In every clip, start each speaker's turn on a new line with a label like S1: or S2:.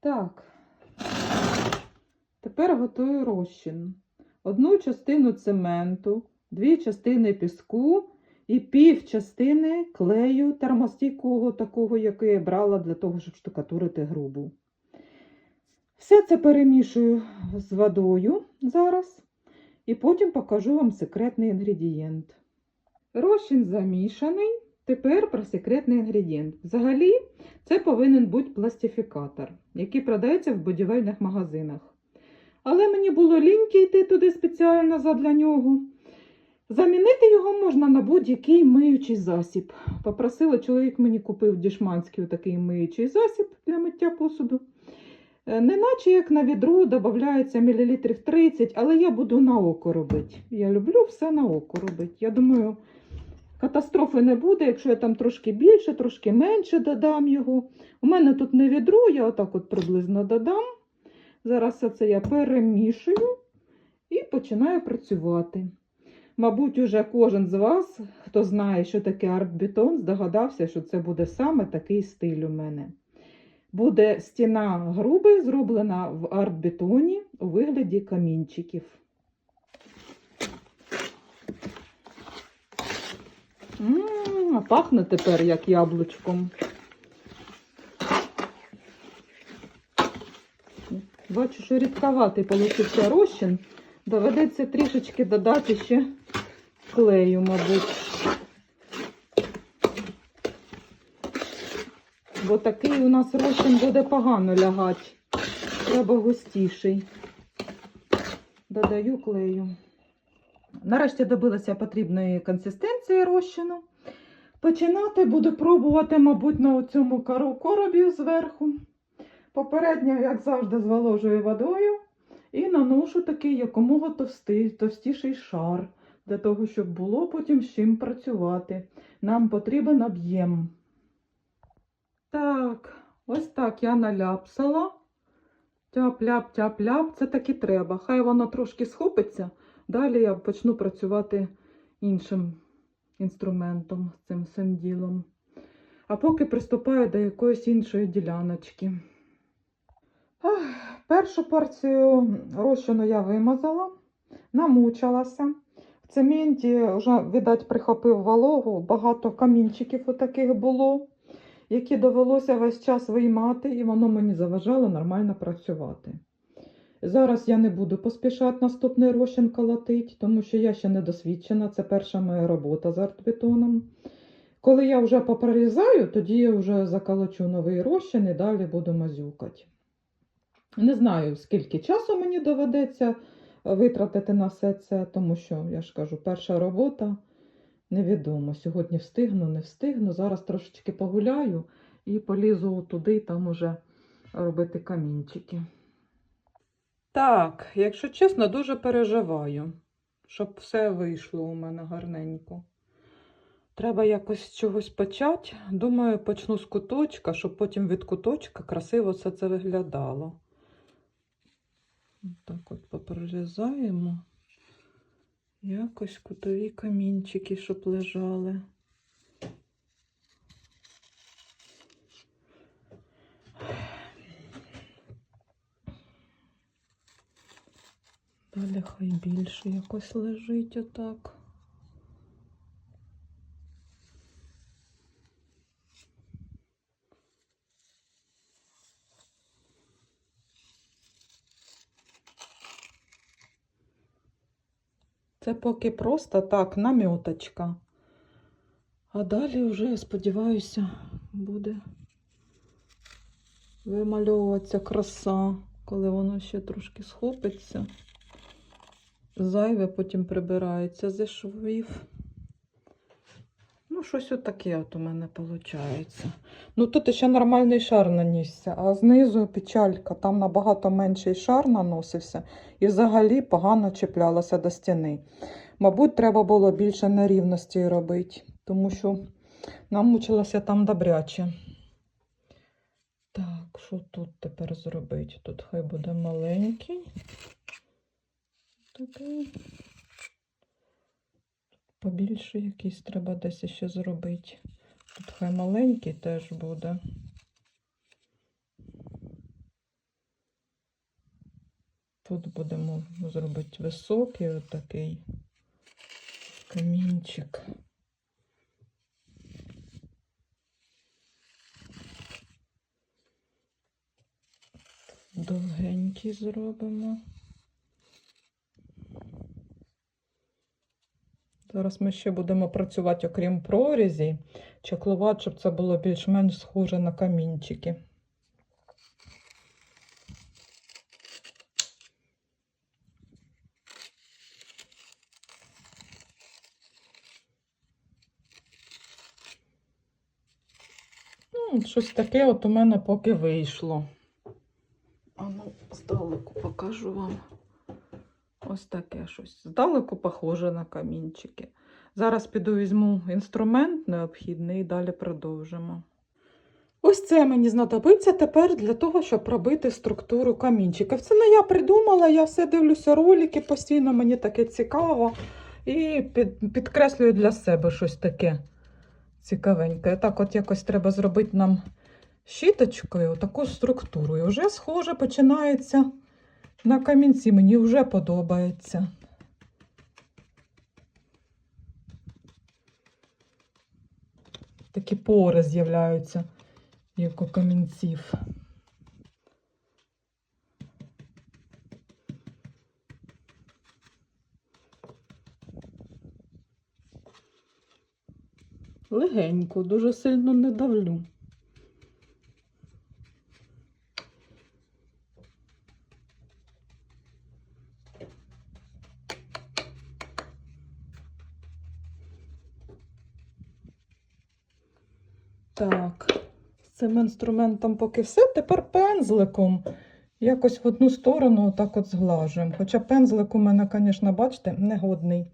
S1: Так. Тепер готую розчин. Одну частину цементу, дві частини піску і пів частини клею термостійкого, такого, який я брала для того, щоб штукатурити грубу. Все це перемішую з водою зараз, і потім покажу вам секретний інгредієнт. Розчин замішаний. Тепер про секретний інгредієнт. Взагалі, це повинен бути пластифікатор, який продається в будівельних магазинах. Але мені було ліньки йти туди спеціально задля нього. Замінити його можна на будь-який миючий засіб. Попросила, чоловік мені купив дішманський такий миючий засіб для миття посуду. Е, Неначе як на відро додається мілілітрів 30, але я буду на око робити. Я люблю все на око робити. Я думаю, катастрофи не буде, якщо я там трошки більше, трошки менше додам його. У мене тут не відро, я отак от приблизно додам. Зараз все це я перемішую і починаю працювати. Мабуть, уже кожен з вас, хто знає, що таке арт-бетон, здогадався, що це буде саме такий стиль у мене. Буде стіна груби, зроблена в арт-бетоні у вигляді камінчиків. М, а пахне тепер як яблучком. Бачу, що рідковатий получився розчин. Доведеться трішечки додати ще клею, мабуть. Бо такий у нас розчин буде погано лягати. Треба густіший. Додаю клею. Нарешті добилася потрібної консистенції розчину. Починати буду пробувати, мабуть, на цьому коробі зверху. Попередньо, як завжди, зволожую водою і наношу такий якомога товстий, товстіший шар, для того, щоб було потім з чим працювати. Нам потрібен об'єм. Так, ось так я наляпсала. Тяп-ляп, тяп-ляп, це так і треба. Хай воно трошки схопиться. Далі я почну працювати іншим інструментом, з цим всім ділом. А поки приступаю до якоїсь іншої діляночки. Першу порцію розчину я вимазала, намучилася. В цементі вже, видать, прихопив вологу, багато камінчиків отаких було, які довелося весь час виймати, і воно мені заважало нормально працювати. Зараз я не буду поспішати наступний розчин колотити, тому що я ще не досвідчена, це перша моя робота з артбетоном. Коли я вже попрорізаю, тоді я вже заколочу новий розчин і далі буду мазюкати. Не знаю, скільки часу мені доведеться витратити на все це, тому що, я ж кажу, перша робота невідомо. Сьогодні встигну, не встигну. Зараз трошечки погуляю і полізу туди, там уже робити камінчики. Так, якщо чесно, дуже переживаю, щоб все вийшло у мене гарненько. Треба якось з чогось почати. Думаю, почну з куточка, щоб потім від куточка красиво все це виглядало. Так от попрорізаємо. Якось кутові камінчики, щоб лежали. Далі хай більше якось лежить отак. Це поки просто так, наміточка. А далі вже, я сподіваюся, буде вимальовуватися краса, коли воно ще трошки схопиться. Зайве потім прибирається зі швів. Ну, щось отаке от у мене виходить. Ну, тут ще нормальний шар нанісся, а знизу печалька. Там набагато менший шар наносився і взагалі погано чіплялося до стіни. Мабуть, треба було більше нерівності робити, тому що намучилася там добряче. Так, що тут тепер зробити? Тут хай буде маленький. Такий. Побільше якийсь треба десь ще зробити. Тут хай маленький теж буде. Тут будемо зробити високий отакий камінчик. Довгенький зробимо. Зараз ми ще будемо працювати, окрім прорізі, чеклувати, щоб це було більш-менш схоже на камінчики. Ну, щось таке от у мене поки вийшло. А ну, здалеку покажу вам. Ось таке щось. Здалеку похоже на камінчики. Зараз піду візьму інструмент необхідний і далі продовжимо. Ось це мені знадобиться тепер для того, щоб робити структуру камінчиків. Це не я придумала, я все дивлюся ролики, постійно мені таке цікаво. І під, підкреслюю для себе щось таке цікавеньке. Так, от якось треба зробити нам щіточкою таку структуру. І вже схоже починається на камінці. Мені вже подобається. Такі пори з'являються, як у камінців. Легенько, дуже сильно не давлю. Так, з цим інструментом поки все. Тепер пензликом якось в одну сторону отак от зглажуємо. Хоча пензлик у мене, звісно, бачите, негодний.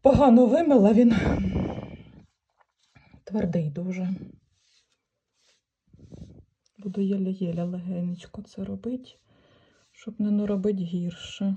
S1: Погано вимила він. Твердий дуже. Буду єля-єля легенечко це робити, щоб не наробити гірше.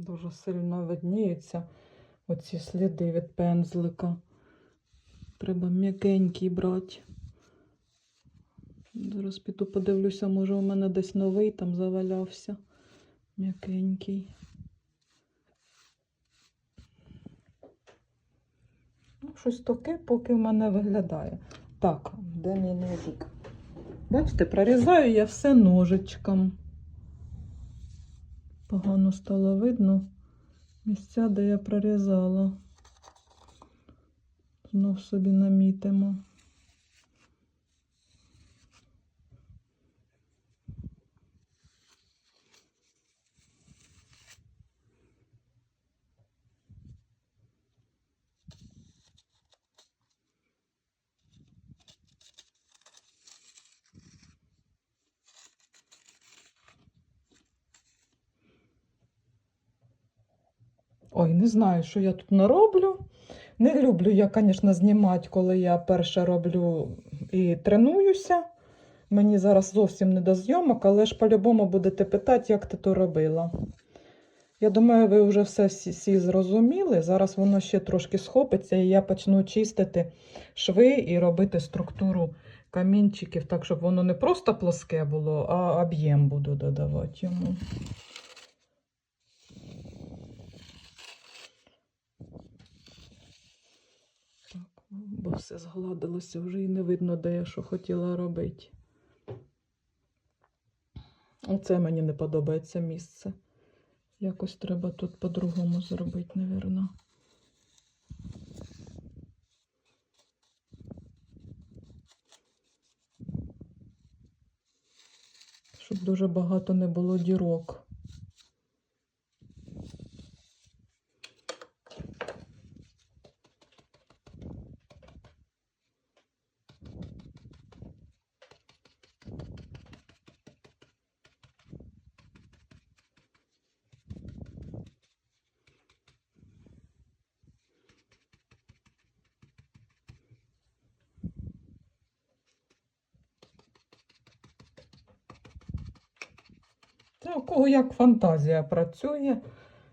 S1: Дуже сильно видніються оці сліди від пензлика. Треба м'якенький брати. Зараз піду подивлюся, може у мене десь новий там завалявся. М'якенький. Ну, щось таке, поки в мене виглядає. Так, де мій ножик? Бачите, прорізаю я все ножичком. Погано стало видно місця, де я прорізала. Знов собі намітимо. Не знаю, що я тут нароблю. Не люблю я, звісно, знімати, коли я перше роблю і тренуюся. Мені зараз зовсім не до зйомок, але ж по-любому будете питати, як ти то робила. Я думаю, ви вже все всі, всі зрозуміли. Зараз воно ще трошки схопиться, і я почну чистити шви і робити структуру камінчиків, так, щоб воно не просто плоске було, а об'єм буду додавати йому. Так, бо все згладилося, вже і не видно, де я що хотіла робити. Оце мені не подобається місце. Якось треба тут по-другому зробити, напевно. Щоб дуже багато не було дірок. Це у кого як фантазія працює.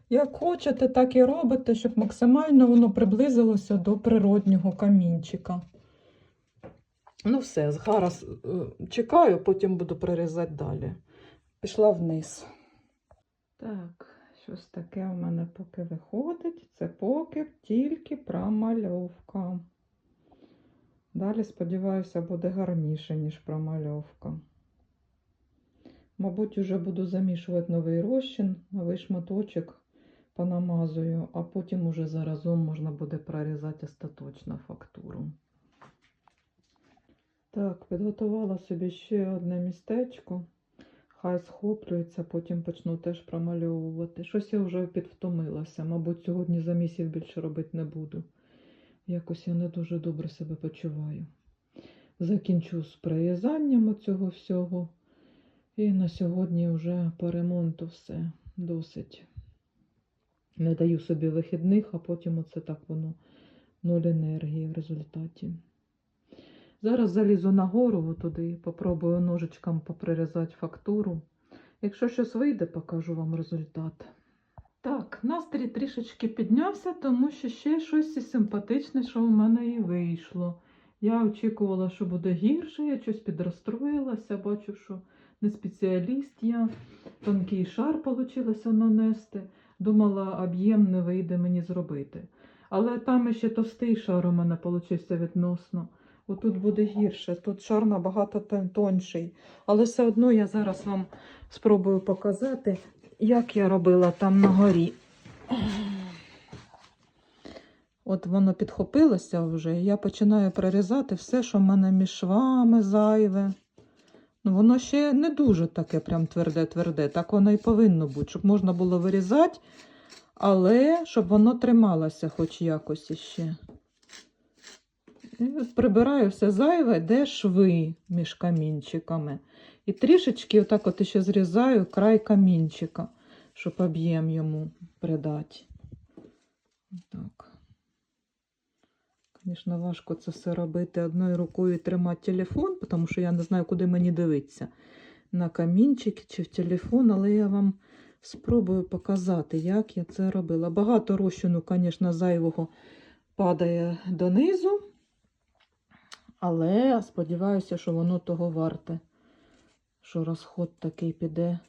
S1: Як хочете, так і робите, щоб максимально воно приблизилося до природнього камінчика. Ну, все, зараз е, чекаю, потім буду прирізати далі. Пішла вниз. Так, щось таке у мене поки виходить. Це поки тільки промальовка. Далі, сподіваюся, буде гарніше, ніж промальовка. Мабуть, вже буду замішувати новий розчин, новий шматочок понамазую, а потім уже заразом можна буде прорізати остаточно фактуру. Так, підготувала собі ще одне містечко. Хай схоплюється, потім почну теж промальовувати. Щось я вже підвтомилася. Мабуть, сьогодні замісів більше робити не буду. Якось я не дуже добре себе почуваю. Закінчу з прирізанням цього всього. І на сьогодні вже по ремонту все досить. Не даю собі вихідних, а потім оце так воно нуль енергії в результаті. Зараз залізу нагору туди, попробую ножичком поприрізати фактуру. Якщо щось вийде, покажу вам результат. Так, настрій трішечки піднявся, тому що ще щось симпатичне, що в мене і вийшло. Я очікувала, що буде гірше, я щось підрозстроїлася, бачу, що не спеціаліст я. Тонкий шар вийшло нанести. Думала, об'єм не вийде мені зробити. Але там ще товстий шар у мене получився відносно. Отут буде гірше, тут шар набагато тонший. Але все одно я зараз вам спробую показати, як я робила там на горі. От воно підхопилося вже, я починаю прорізати все, що в мене між швами зайве. Воно ще не дуже таке прям тверде-тверде. Так воно і повинно бути, щоб можна було вирізати, але щоб воно трималося хоч якось іще. І прибираю все зайве, де шви між камінчиками. І трішечки отак от ще зрізаю край камінчика, щоб об'єм йому придати. Так. Звісно, важко це все робити одною рукою тримати телефон, тому що я не знаю, куди мені дивитися. На камінчики чи в телефон, але я вам спробую показати, як я це робила. Багато розчину, звісно, зайвого падає донизу, але сподіваюся, що воно того варте, що розход такий піде,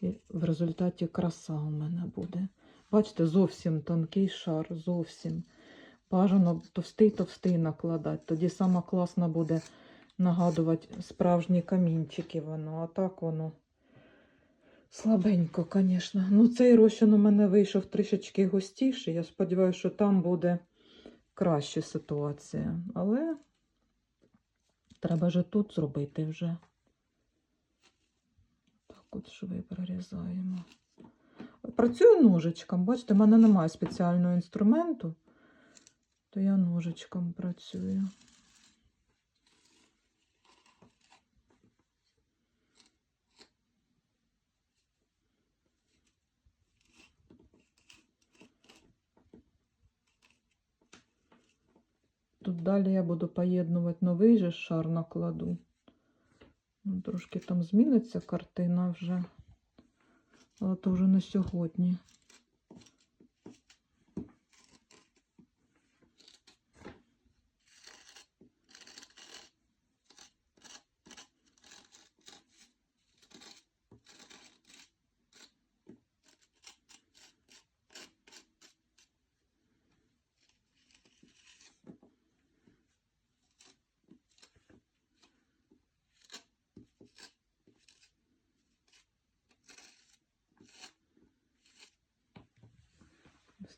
S1: і в результаті краса у мене буде. Бачите, зовсім тонкий шар, зовсім. Бажано товстий-товстий накладати. Тоді саме класно буде нагадувати справжні камінчики воно. А так воно слабенько, звісно. Ну, цей розчин у мене вийшов трішечки густіший. Я сподіваюся, що там буде краща ситуація. Але треба ж тут зробити вже. Так от шви прорізаємо. Працюю ножичком. Бачите, в мене немає спеціального інструменту то я ножичком працюю. Тут далі я буду поєднувати новий же шар накладу. Ну, Трошки там зміниться картина вже, але то вже на сьогодні.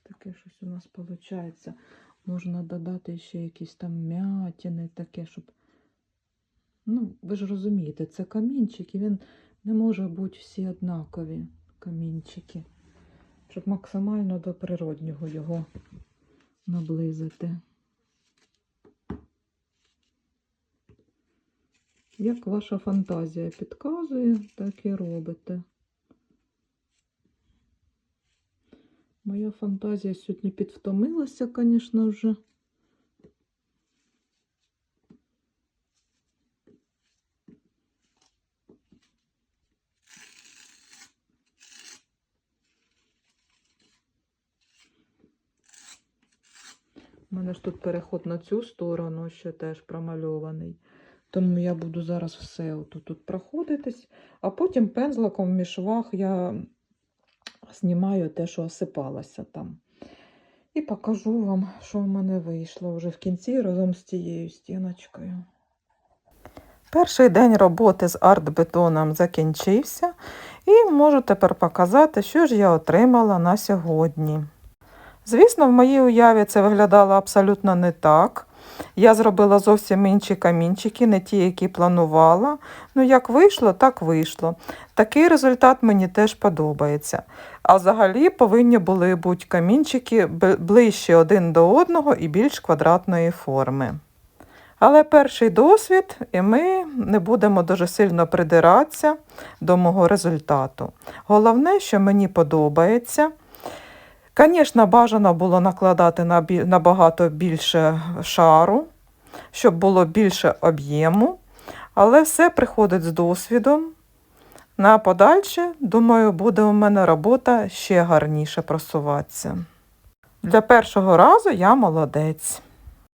S1: Таке щось у нас виходить. Можна додати ще якісь там м'ятини таке, щоб. Ну, ви ж розумієте, це камінчик, і він не може бути всі однакові камінчики. Щоб максимально до природнього його наблизити. Як ваша фантазія підказує, так і робите. Моя фантазія сьогодні підвтомилася, звісно, вже. У мене ж тут переход на цю сторону ще теж промальований. Тому я буду зараз все отут проходитись, а потім пензликом в мішвах я знімаю те, що осипалося там. І покажу вам, що в мене вийшло вже в кінці разом з тією стіночкою. Перший день роботи з арт-бетоном закінчився, і можу тепер показати, що ж я отримала на сьогодні. Звісно, в моїй уяві це виглядало абсолютно не так. Я зробила зовсім інші камінчики, не ті, які планувала. Ну, як вийшло, так вийшло. Такий результат мені теж подобається. А взагалі повинні були бути камінчики ближче один до одного і більш квадратної форми. Але перший досвід, і ми не будемо дуже сильно придиратися до мого результату. Головне, що мені подобається. Звісно, бажано було накладати набагато більше шару, щоб було більше об'єму, але все приходить з досвідом. На подальше, думаю, буде у мене робота ще гарніше просуватися. Для першого разу я молодець.